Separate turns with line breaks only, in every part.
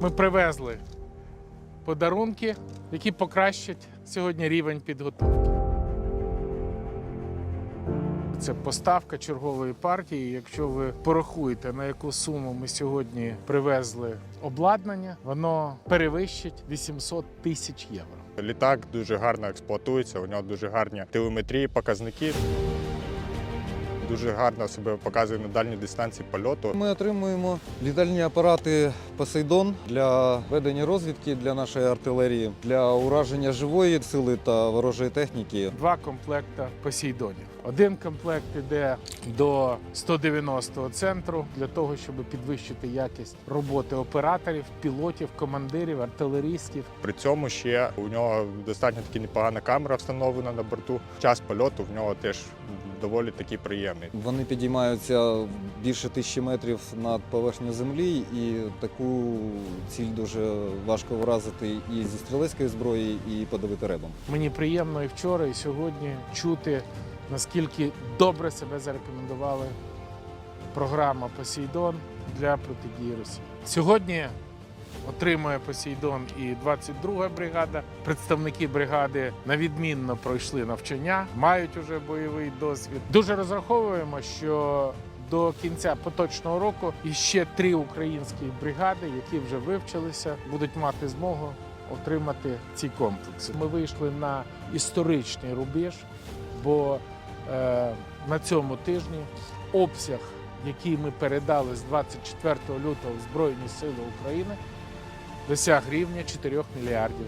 Ми привезли подарунки, які покращать сьогодні рівень підготовки. Це поставка чергової партії. Якщо ви порахуєте, на яку суму ми сьогодні привезли обладнання, воно перевищить 800 тисяч євро.
Літак дуже гарно експлуатується, у нього дуже гарні телеметрії, показники. Дуже гарно себе показує на дальній дистанції польоту.
Ми отримуємо літальні апарати Посейдон для ведення розвідки для нашої артилерії, для ураження живої сили та ворожої техніки.
Два комплекта посейдонів. Один комплект іде до 190-го центру для того, щоб підвищити якість роботи операторів, пілотів, командирів, артилерістів.
При цьому ще у нього достатньо таки непогана камера встановлена на борту. Час польоту в нього теж доволі таки приємний.
Вони підіймаються більше тисячі метрів над поверхнею землі, і таку ціль дуже важко вразити і зі стрілецької зброї, і подавити ребом.
Мені приємно і вчора, і сьогодні чути, наскільки добре себе зарекомендували програма Посейдон для протидії Росії. Сьогодні отримує Посейдон і 22 бригада. Представники бригади на відмінно пройшли навчання, мають уже бойовий досвід. Дуже розраховуємо, що до кінця поточного року іще три українські бригади, які вже вивчилися, будуть мати змогу отримати ці комплекси. Ми вийшли на історичний рубеж, бо е, на цьому тижні обсяг, який ми передали з 24 лютого в Збройні Сили України, досяг рівня 4 мільярдів.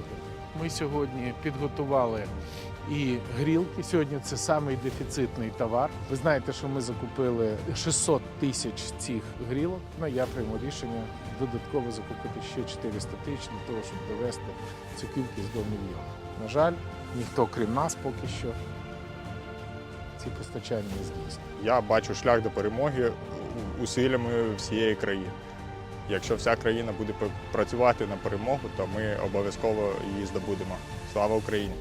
Ми сьогодні підготували і грілки. Сьогодні це самий дефіцитний товар. Ви знаєте, що ми закупили 600 тисяч цих грілок. Ну, я прийму рішення додатково закупити ще 400 тисяч для того, щоб довести цю кількість до мільйона. На жаль, ніхто крім нас поки що ці постачання здійснює.
Я бачу шлях до перемоги усиллями всієї країни. Якщо вся країна буде працювати на перемогу, то ми обов'язково її здобудемо. Слава Україні!